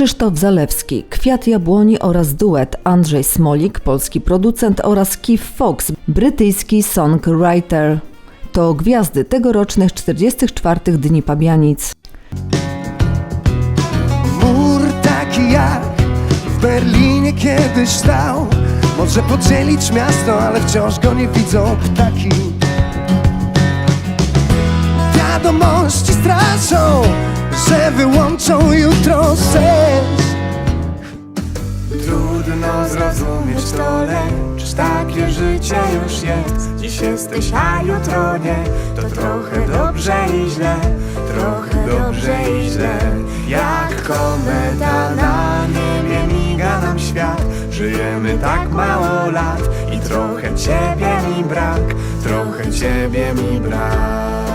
Krzysztof Zalewski, Kwiat Jabłoni oraz duet Andrzej Smolik, polski producent oraz Keith Fox, brytyjski songwriter. To gwiazdy tegorocznych 44 Dni Pabianic. Mur taki jak w Berlinie kiedyś stał Może podzielić miasto, ale wciąż go nie widzą ptaki Wiadomości straszą, że wyłączą jutro sens. Trudno zrozumieć to, lecz takie życie już jest. Dziś jesteś, a jutro nie. To trochę dobrze i źle Trochę dobrze i źle. Jak kometa na niebie miga nam świat. Żyjemy tak mało lat I trochę ciebie mi brak Trochę ciebie mi brak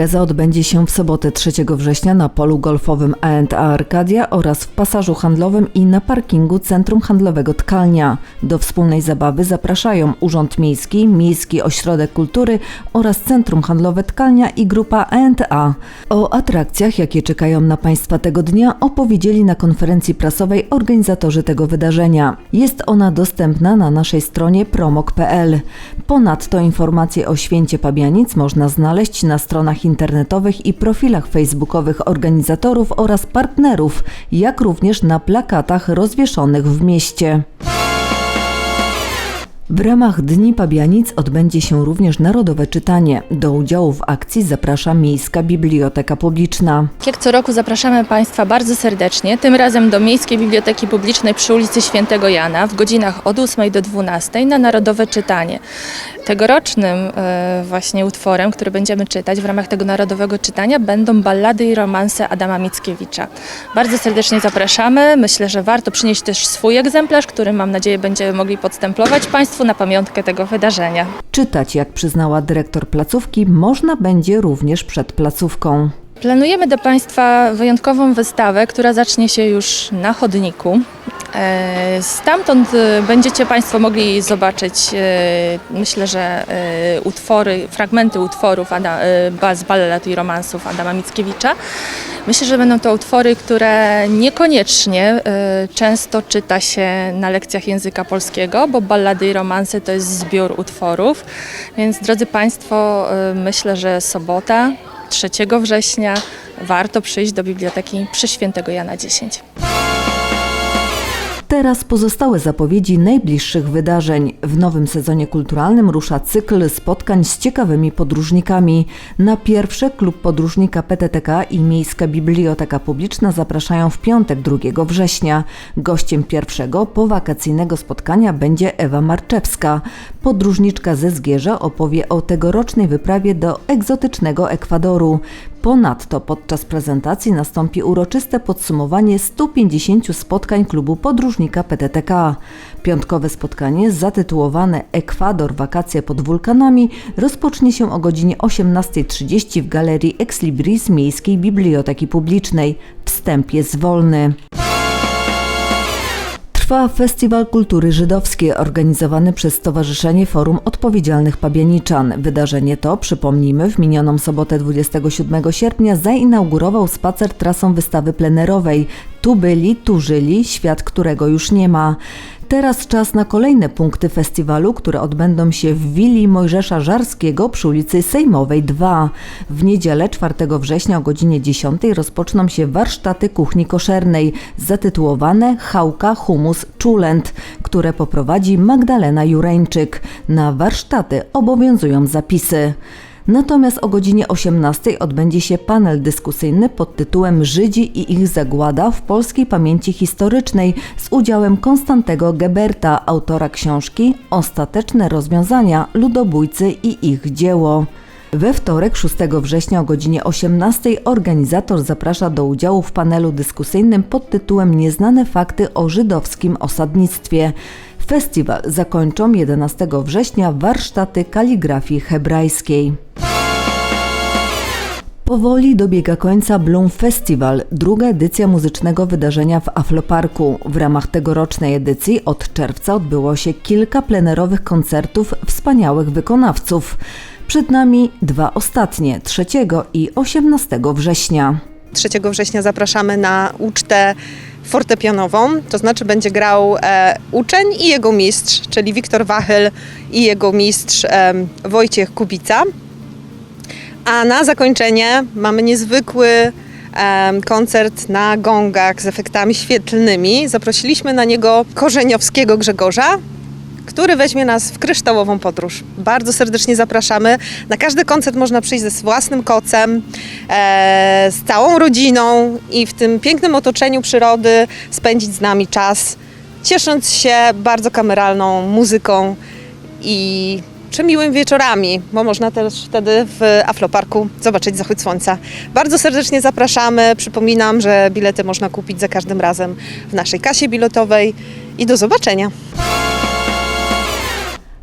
Impreza odbędzie się w sobotę 3 września na polu golfowym A&A Arcadia oraz w pasażu handlowym i na parkingu Centrum Handlowego Tkalnia. Do wspólnej zabawy zapraszają Urząd Miejski, Miejski Ośrodek Kultury oraz Centrum Handlowe Tkalnia i grupa A&A. O atrakcjach, jakie czekają na Państwa tego dnia, opowiedzieli na konferencji prasowej organizatorzy tego wydarzenia. Jest ona dostępna na naszej stronie promok.pl. Ponadto informacje o święcie Pabianic można znaleźć na stronach internetowych i profilach facebookowych organizatorów oraz partnerów, jak również na plakatach rozwieszonych w mieście. W ramach Dni Pabianic odbędzie się również Narodowe Czytanie. Do udziału w akcji zaprasza Miejska Biblioteka Publiczna. Jak co roku zapraszamy Państwa bardzo serdecznie, tym razem do Miejskiej Biblioteki Publicznej przy ulicy Świętego Jana w godzinach od 8 do 12 na Narodowe Czytanie. Tegorocznym e, właśnie utworem, który będziemy czytać w ramach tego Narodowego Czytania będą ballady i romanse Adama Mickiewicza. Bardzo serdecznie zapraszamy. Myślę, że warto przynieść też swój egzemplarz, który mam nadzieję będziemy mogli podstemplować Państwu na pamiątkę tego wydarzenia. Czytać, jak przyznała dyrektor placówki, można będzie również przed placówką. Planujemy do Państwa wyjątkową wystawę, która zacznie się już na chodniku. E, Stamtąd e, będziecie Państwo mogli zobaczyć, e, myślę, że utwory, fragmenty utworów z ballad i romansów Adama Mickiewicza. Myślę, że będą to utwory, które niekoniecznie często czyta się na lekcjach języka polskiego, bo ballady i romanse to jest zbiór utworów. Więc drodzy Państwo, myślę, że sobota, 3 września warto przyjść do biblioteki przy Świętego Jana 10. Teraz pozostałe zapowiedzi najbliższych wydarzeń. W nowym sezonie kulturalnym rusza cykl spotkań z ciekawymi podróżnikami. Na pierwsze klub podróżnika PTTK i Miejska Biblioteka Publiczna zapraszają w piątek 2 września. Gościem pierwszego powakacyjnego spotkania będzie Ewa Marczewska. Podróżniczka ze Zgierza opowie o tegorocznej wyprawie do egzotycznego Ekwadoru. Ponadto podczas prezentacji nastąpi uroczyste podsumowanie 150 spotkań klubu podróżnika PTTK. Piątkowe spotkanie zatytułowane Ekwador wakacje pod wulkanami rozpocznie się o godzinie 18.30 w galerii Ex Libris Miejskiej Biblioteki Publicznej. Wstęp jest wolny. Trwa Festiwal Kultury Żydowskiej organizowany przez Stowarzyszenie Forum Odpowiedzialnych Pabianiczan. Wydarzenie to, przypomnijmy, w minioną sobotę 27 sierpnia zainaugurował spacer trasą wystawy plenerowej Tu byli, tu żyli, świat którego już nie ma. Teraz czas na kolejne punkty festiwalu, które odbędą się w Willi Mojżesza Żarskiego przy ulicy Sejmowej 2. W niedzielę 4 września o godzinie 10 rozpoczną się warsztaty kuchni koszernej zatytułowane Chałka, Humus, Czulent, które poprowadzi Magdalena Jureńczyk. Na warsztaty obowiązują zapisy. Natomiast o godzinie 18 odbędzie się panel dyskusyjny pod tytułem Żydzi i ich zagłada w polskiej pamięci historycznej z udziałem Konstantego Geberta, autora książki Ostateczne rozwiązania ludobójcy i ich dzieło. We wtorek 6 września o godzinie 18 organizator zaprasza do udziału w panelu dyskusyjnym pod tytułem Nieznane fakty o żydowskim osadnictwie. Festiwal zakończą 11 września warsztaty kaligrafii hebrajskiej. Powoli dobiega końca Bloom Festival, druga edycja muzycznego wydarzenia w Afloparku. W ramach tegorocznej edycji od czerwca odbyło się kilka plenerowych koncertów wspaniałych wykonawców. Przed nami dwa ostatnie, 3 i 18 września. 3 września zapraszamy na ucztę fortepianową, to znaczy będzie grał e, uczeń i jego mistrz, czyli Wiktor Wachyl i jego mistrz e, Wojciech Kubica. A na zakończenie mamy niezwykły e, koncert na gongach z efektami świetlnymi. Zaprosiliśmy na niego korzeniowskiego Grzegorza, który weźmie nas w kryształową podróż. Bardzo serdecznie zapraszamy. Na każdy koncert można przyjść ze własnym kocem, e, z całą rodziną i w tym pięknym otoczeniu przyrody spędzić z nami czas, ciesząc się bardzo kameralną muzyką i przemiłym wieczorami, bo można też wtedy w Afloparku zobaczyć zachód słońca. Bardzo serdecznie zapraszamy. Przypominam, że bilety można kupić za każdym razem w naszej kasie biletowej i do zobaczenia.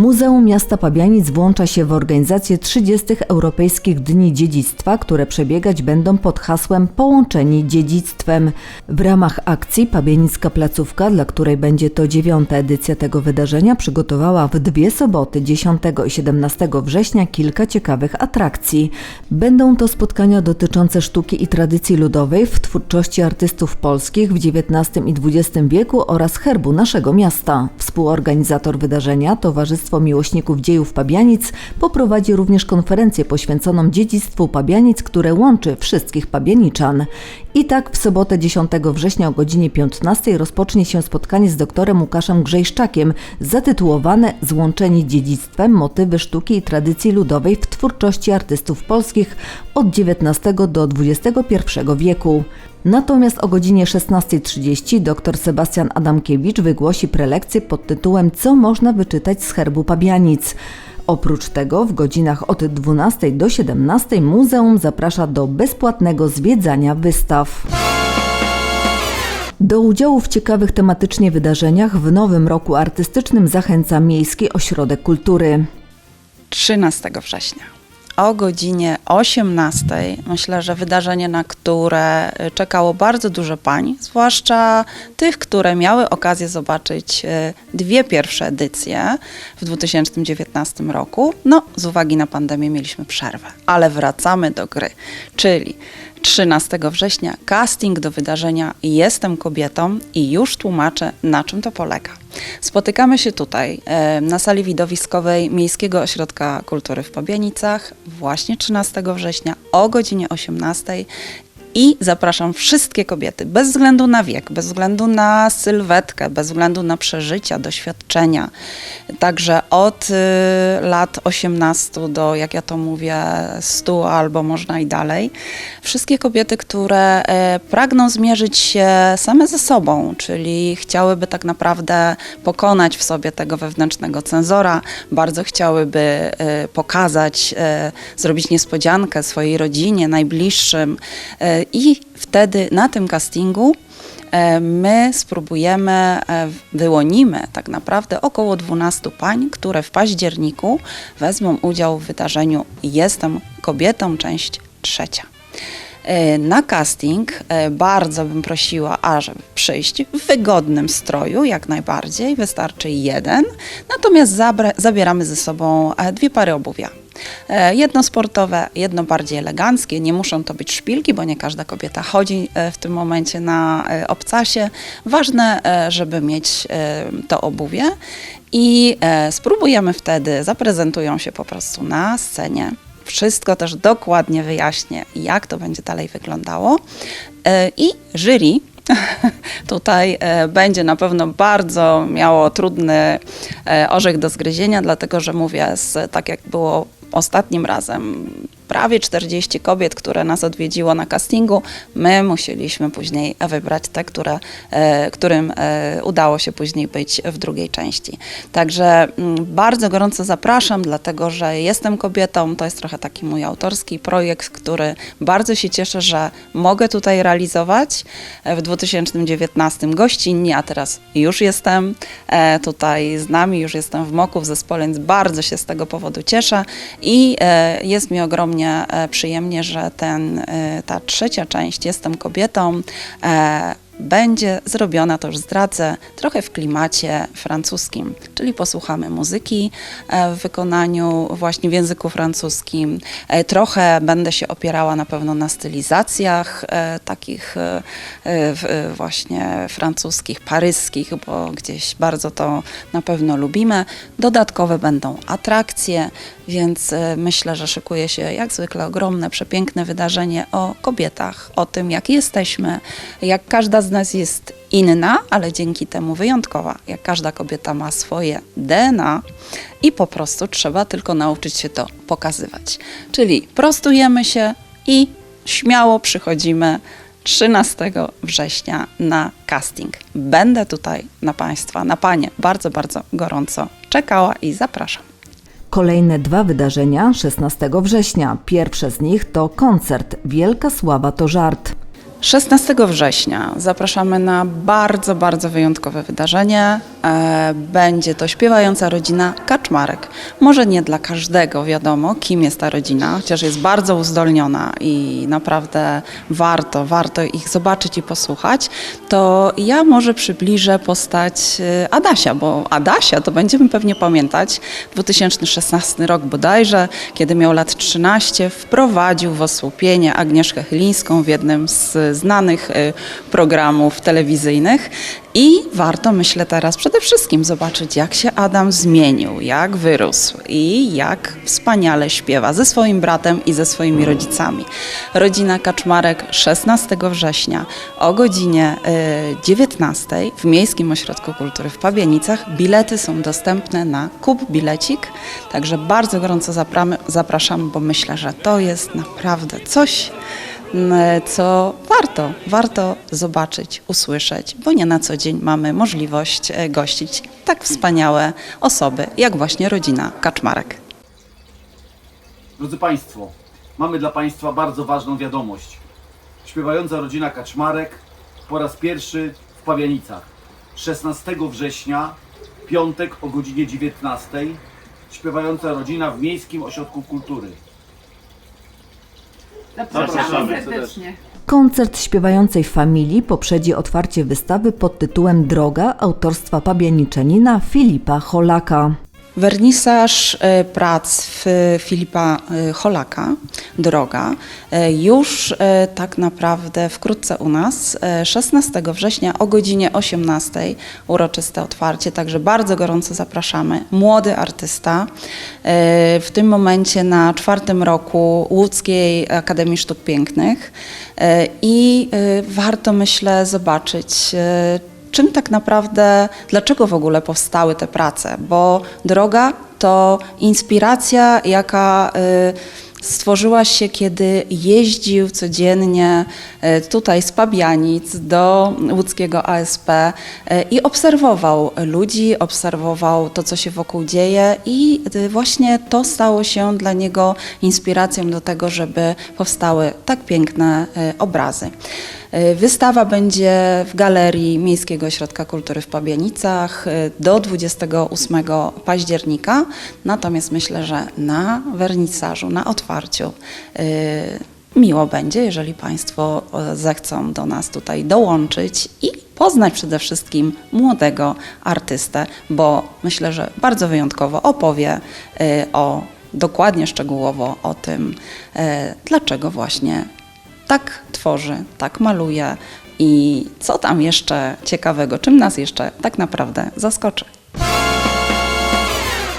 Muzeum Miasta Pabianic włącza się w organizację 30. Europejskich Dni Dziedzictwa, które przebiegać będą pod hasłem Połączeni dziedzictwem. W ramach akcji Pabianicka Placówka, dla której będzie to dziewiąta edycja tego wydarzenia, przygotowała w dwie soboty 10 i 17 września kilka ciekawych atrakcji. Będą to spotkania dotyczące sztuki i tradycji ludowej w twórczości artystów polskich w XIX i XX wieku oraz herbu naszego miasta. Współorganizator wydarzenia, Towarzystwo Miłośników Dziejów Pabianic, poprowadzi również konferencję poświęconą dziedzictwu Pabianic, które łączy wszystkich pabianiczan. I tak w sobotę 10 września o godzinie 15 rozpocznie się spotkanie z doktorem Łukaszem Grzejszczakiem zatytułowane Złączeni dziedzictwem motywy sztuki i tradycji ludowej w twórczości artystów polskich od XIX do XXI wieku. Natomiast o godzinie 16.30 dr Sebastian Adamkiewicz wygłosi prelekcję pod tytułem Co można wyczytać z herbu Pabianic. Oprócz tego w godzinach od 12 do 17 muzeum zaprasza do bezpłatnego zwiedzania wystaw. Do udziału w ciekawych tematycznie wydarzeniach w nowym roku artystycznym zachęca Miejski Ośrodek Kultury. 13 września. O godzinie 18 myślę, że wydarzenie, na które czekało bardzo dużo pań, zwłaszcza tych, które miały okazję zobaczyć e, dwie pierwsze edycje w 2019 roku. No, z uwagi na pandemię mieliśmy przerwę, ale wracamy do gry, czyli 13 września casting do wydarzenia Jestem kobietą i już tłumaczę, na czym to polega. Spotykamy się tutaj e, na sali widowiskowej Miejskiego Ośrodka Kultury w Pabianicach właśnie 13 września o godzinie 18 i zapraszam wszystkie kobiety, bez względu na wiek, bez względu na sylwetkę, bez względu na przeżycia, doświadczenia. Także od y, lat 18 do, jak ja to mówię, 100 albo można i dalej. Wszystkie kobiety, które e, pragną zmierzyć się same ze sobą, czyli chciałyby tak naprawdę pokonać w sobie tego wewnętrznego cenzora, bardzo chciałyby e, pokazać, e, zrobić niespodziankę swojej rodzinie, najbliższym. I wtedy na tym castingu e, my spróbujemy, e, wyłonimy tak naprawdę około 12 pań, które w październiku wezmą udział w wydarzeniu Jestem kobietą, część trzecia. E, Na casting bardzo bym prosiła, ażeby przyjść w wygodnym stroju, jak najbardziej, wystarczy jeden, natomiast zabieramy ze sobą dwie pary obuwia. E, Jedno sportowe, jedno bardziej eleganckie. Nie muszą to być szpilki, bo nie każda kobieta chodzi e, w tym momencie na e, obcasie. Ważne, żeby mieć to obuwie i spróbujemy wtedy, zaprezentują się po prostu na scenie. Wszystko też dokładnie wyjaśnię, jak to będzie dalej wyglądało. I jury tutaj będzie na pewno bardzo miało trudny orzech do zgryzienia, dlatego że mówię, z, tak jak było ostatnim razem, prawie 40 kobiet, które nas odwiedziło na castingu. My musieliśmy później wybrać te, które, e, którym e, udało się później być w drugiej części. Także mm, bardzo gorąco zapraszam, dlatego że jestem kobietą. To jest trochę taki mój autorski projekt, który bardzo się cieszę, że mogę tutaj realizować e, w 2019 gościnnie, a teraz już jestem tutaj z nami, już jestem w Moku w zespole, więc bardzo się z tego powodu cieszę i jest mi ogromnie e, przyjemnie, że ten, e, ta trzecia część Jestem kobietą e, będzie zrobiona, to już zdradzę, trochę w klimacie francuskim, czyli posłuchamy muzyki w wykonaniu właśnie w języku francuskim. Trochę będę się opierała na pewno na stylizacjach takich właśnie francuskich, paryskich, bo gdzieś bardzo to na pewno lubimy. Dodatkowe będą atrakcje, więc e, myślę, że szykuje się jak zwykle ogromne, przepiękne wydarzenie o kobietach, o tym, jak jesteśmy, jak każda z nas jest inna, ale dzięki temu wyjątkowa. Jak każda kobieta ma swoje DNA i po prostu trzeba tylko nauczyć się to pokazywać. Czyli prostujemy się i śmiało przychodzimy 13 września na casting. Będę tutaj na Państwa, na Panie bardzo, bardzo gorąco czekała i zapraszam. Kolejne dwa wydarzenia 16 września. Pierwsze z nich to koncert Wielka Sława to żart. 16 września zapraszamy na bardzo, bardzo wyjątkowe wydarzenie. E, Będzie to śpiewająca rodzina Kaczmarek. Może nie dla każdego wiadomo, kim jest ta rodzina, chociaż jest bardzo uzdolniona i naprawdę warto, warto ich zobaczyć i posłuchać. To ja może przybliżę postać e, Adasia, bo Adasia to będziemy pewnie pamiętać. 2016 rok bodajże, kiedy miał lat 13, wprowadził w osłupienie Agnieszkę Chylińską w jednym z znanych y, programów telewizyjnych. I warto, myślę, teraz przede wszystkim zobaczyć, jak się Adam zmienił, jak wyrósł i jak wspaniale śpiewa ze swoim bratem i ze swoimi rodzicami. Rodzina Kaczmarek 16 września o godzinie y, 19 w Miejskim Ośrodku Kultury w Pabienicach. Bilety są dostępne na Kup Bilecik, także bardzo gorąco zapraszam, bo myślę, że to jest naprawdę coś, co warto, warto zobaczyć, usłyszeć, bo nie na co dzień mamy możliwość e, gościć tak wspaniałe osoby, jak właśnie rodzina Kaczmarek. Drodzy Państwo, mamy dla Państwa bardzo ważną wiadomość. Śpiewająca rodzina Kaczmarek po raz pierwszy w Pawianicach. 16 września, piątek o godzinie 19. Śpiewająca rodzina w Miejskim Ośrodku Kultury. Zapraszamy serdecznie. Koncert śpiewającej familii poprzedzi otwarcie wystawy pod tytułem Droga autorstwa pabianiczenina Filipa Holaka. Wernisaż e, prac Filipa e, Holaka, Droga, e, już tak naprawdę wkrótce u nas, e, 16 września o godzinie 18, uroczyste otwarcie, także bardzo gorąco zapraszamy. Młody artysta, w tym momencie na czwartym roku Łódzkiej Akademii Sztuk Pięknych. I warto myślę zobaczyć, czym tak naprawdę, dlaczego w ogóle powstały te prace, bo droga to inspiracja, jaka y, stworzyła się, kiedy jeździł codziennie y, tutaj z Pabianic do łódzkiego ASP y, i obserwował ludzi, obserwował to, co się wokół dzieje i właśnie to stało się dla niego inspiracją do tego, żeby powstały tak piękne obrazy. Y, Wystawa będzie w Galerii Miejskiego Ośrodka Kultury w Pabianicach y, do 28 października, natomiast myślę, że na wernisażu, na otwarciu y, miło będzie, jeżeli Państwo e, zechcą do nas tutaj dołączyć i poznać przede wszystkim młodego artystę, bo myślę, że bardzo wyjątkowo opowie o dokładnie szczegółowo o tym, e, dlaczego właśnie tak tworzy, tak maluje i co tam jeszcze ciekawego, czym nas jeszcze tak naprawdę zaskoczy.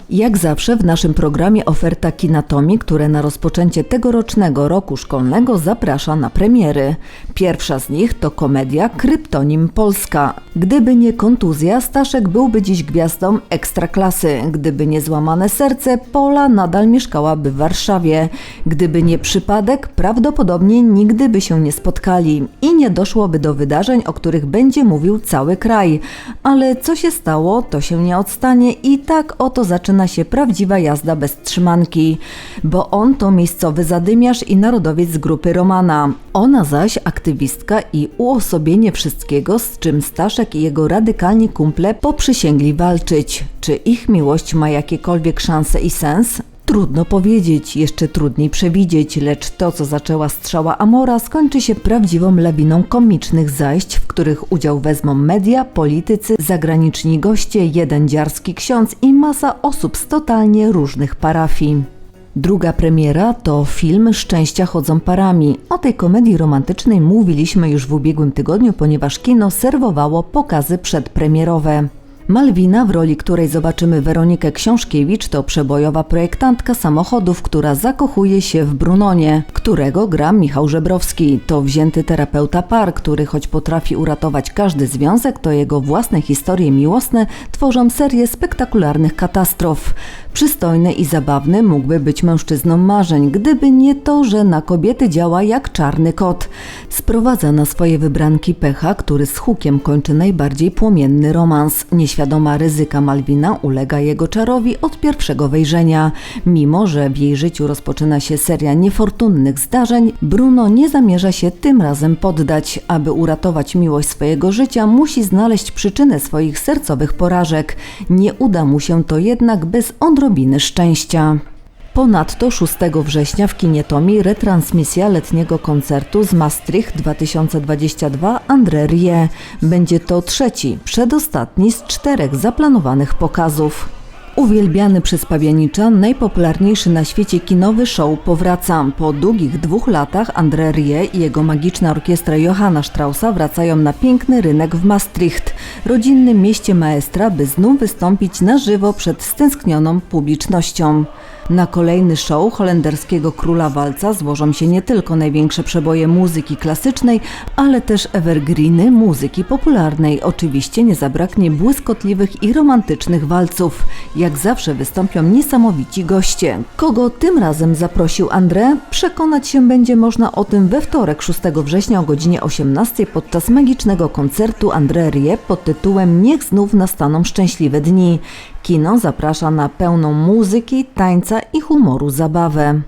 Jak zawsze w naszym programie oferta Kinatomii, które na rozpoczęcie tegorocznego roku szkolnego zaprasza na premiery. Pierwsza z nich to komedia Kryptonim Polska. Gdyby nie kontuzja, Staszek byłby dziś gwiazdą ekstraklasy. Gdyby nie złamane serce, Pola nadal mieszkałaby w Warszawie. Gdyby nie przypadek, prawdopodobnie nigdy by się nie spotkali i nie doszłoby do wydarzeń, o których będzie mówił cały kraj. Ale co się stało, to się nie odstanie i tak oto zaczyna się prawdziwa jazda bez trzymanki. Bo on to miejscowy zadymiarz i narodowiec z grupy Romana. Ona zaś aktywistka i uosobienie wszystkiego, z czym Staszek i jego radykalni kumple poprzysięgli walczyć. Czy ich miłość ma jakiekolwiek szanse i sens? Trudno powiedzieć, jeszcze trudniej przewidzieć, lecz to, co zaczęła strzała Amora, skończy się prawdziwą lawiną komicznych zajść, w których udział wezmą media, politycy, zagraniczni goście, jeden dziarski ksiądz i masa osób z totalnie różnych parafii. Druga premiera to film Szczęścia chodzą parami. O tej komedii romantycznej mówiliśmy już w ubiegłym tygodniu, ponieważ kino serwowało pokazy przedpremierowe. Malwina, w roli której zobaczymy Weronikę Książkiewicz, to przebojowa projektantka samochodów, która zakochuje się w Brunonie, którego gra Michał Żebrowski. To wzięty terapeuta par, który choć potrafi uratować każdy związek, to jego własne historie miłosne tworzą serię spektakularnych katastrof. Przystojny i zabawny mógłby być mężczyzną marzeń, gdyby nie to, że na kobiety działa jak czarny kot. Sprowadza na swoje wybranki pecha, który z hukiem kończy najbardziej płomienny romans. Nieświadoma ryzyka Malwina ulega jego czarowi od pierwszego wejrzenia. Mimo, że w jej życiu rozpoczyna się seria niefortunnych zdarzeń, Bruno nie zamierza się tym razem poddać. Aby uratować miłość swojego życia, musi znaleźć przyczynę swoich sercowych porażek. Nie uda mu się to jednak bez odrobiny szczęścia. Ponadto 6 września w kinie Tomi retransmisja letniego koncertu z Maastricht 2022 André Rie. Będzie to trzeci, przedostatni z czterech zaplanowanych pokazów. Uwielbiany przez Pabianiczan, najpopularniejszy na świecie kinowy show powraca. Po długich dwóch latach André Rie i jego magiczna orkiestra Johanna Straussa wracają na piękny rynek w Maastricht, rodzinnym mieście maestra, by znów wystąpić na żywo przed stęsknioną publicznością. Na kolejny show holenderskiego króla walca złożą się nie tylko największe przeboje muzyki klasycznej, ale też evergreeny muzyki popularnej. Oczywiście nie zabraknie błyskotliwych i romantycznych walców. Jak zawsze wystąpią niesamowici goście. Kogo tym razem zaprosił André? Przekonać się będzie można o tym we wtorek 6 września o godzinie 18 podczas magicznego koncertu André Rie pod tytułem Niech znów nastaną szczęśliwe dni. Kino zaprasza na pełną muzyki, tańca i humoru zabawę.